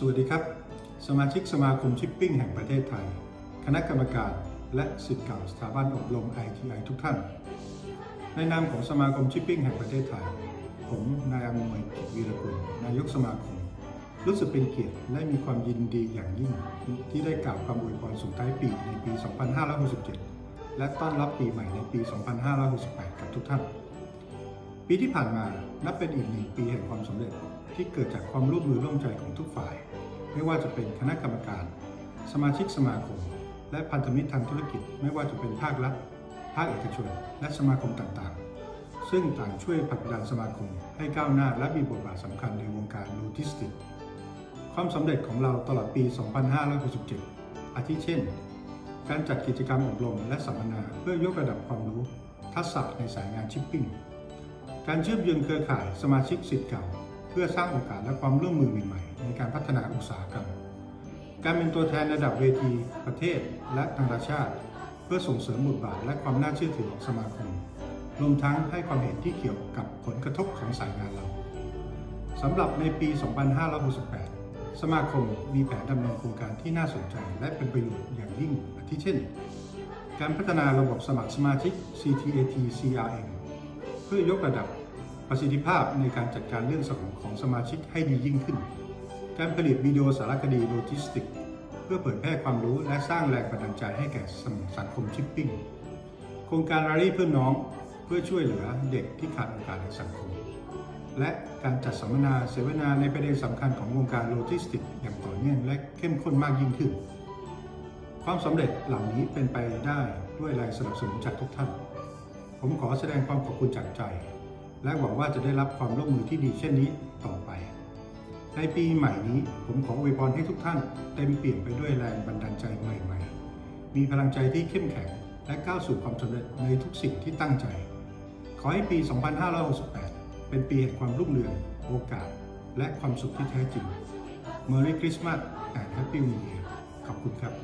สวัสดีครับ สมาชิกสมาคมชิปปิ้งแห่งประเทศไทย คณะกรรมการและสิทธิ์เก่าสถาบันอบรม ITI ทุกท่าน ในนามของสมาคมชิปปิ้งแห่งประเทศไทย ผมนายอำนวยกิจวีรกุลนายกสมาคม รู้สึกเป็นเกียรติและมีความยินดีอย่างยิ่ง ที่ได้กล่าวคำอวยพรส่งท้ายปีในปี 2567 และต้อนรับปีใหม่ในปี 2568 กับทุกท่าน ปีที่ผ่านมานับเป็นอีกหนึ่งปีแห่งความสำเร็จ ที่เกิดจากความร่วมมือร่วมใจของทุกฝ่าย ไม่ว่าจะเป็นคณะกรรมการ สมาชิกสมาคม และพันธมิตรทางธุรกิจ ไม่ว่าจะเป็นภาครัฐ ภาคเอกชน และสมาคมต่างๆ ซึ่งต่างช่วยผลักดันสมาคมให้ก้าวหน้าและมีบทบาทสำคัญในวงการโลจิสติกส์ความสำเร็จของเราตลอดปี 2567 อาทิเช่น การจัดกิจกรรมอบรมและสัมมนาเพื่อยกระดับความรู้ ทักษะในสายงานชิปปิ้งการเชื่อมโยงเครือข่ายสมาชิกสิทธิ์เก่า พื่อสร้างโอกาสและความร่วมมือใหม่ๆ ในการพัฒนาอุตสาหกรรม การเป็นตัวแทนระดับเวที ประเทศ และนานาชาติ เพื่อส่งเสริมบทบาทและความน่าเชื่อถือของสมาคม รวมทั้งให้ความเห็นที่เกี่ยวกับผลกระทบของสายงานเราสำหรับในปี 2568 สมาคมมีแผนดำเนินโครงการที่น่าสนใจ และเป็นประโยชน์อย่างยิ่งอาทิเช่น การพัฒนาระบบสมัครสมาชิก CTAT CRM เพื่อยกระดับ ประสิทธิภาพในการจัดการเรื่องสมองของสมาชิกให้ดียิ่งขึ้น การผลิตวิดีโอสารคดีโลจิสติก เพื่อเผยแพร่ความรู้และสร้างแรงบันดาลใจให้แก่สังคมชิปปิ้ง โครงการรารีเพื่อนน้องเพื่อช่วยเหลือเด็กที่ขาดโอกาสในสังคม และการจัดสัมมนาเสวนาในประเด็นสำคัญของวงการโลจิสติกส์อย่างต่อเนื่องและเข้มข้นมากยิ่งขึ้น ความสำเร็จเหล่านี้เป็นไปได้ด้วยแรงสนับสนุนจากทุกท่าน ผมขอแสดงความขอบคุณจากใจ และหวังว่าจะได้รับความร่วมมือที่ดีเช่นนี้ต่อไป ในปีใหม่นี้ผมขออวยพรให้ทุกท่านเต็มเปี่ยมไปด้วยแรงบันดาลใจใหม่ๆ มีพลังใจที่เข้มแข็งและก้าวสู่ความสำเร็จในทุกสิ่งที่ตั้งใจ ขอให้ปี 2568 เป็นปีแห่งความรุ่งเรือง โอกาส และความสุขที่แท้จริง Merry Christmas and Happy New Year ขอบคุณครับ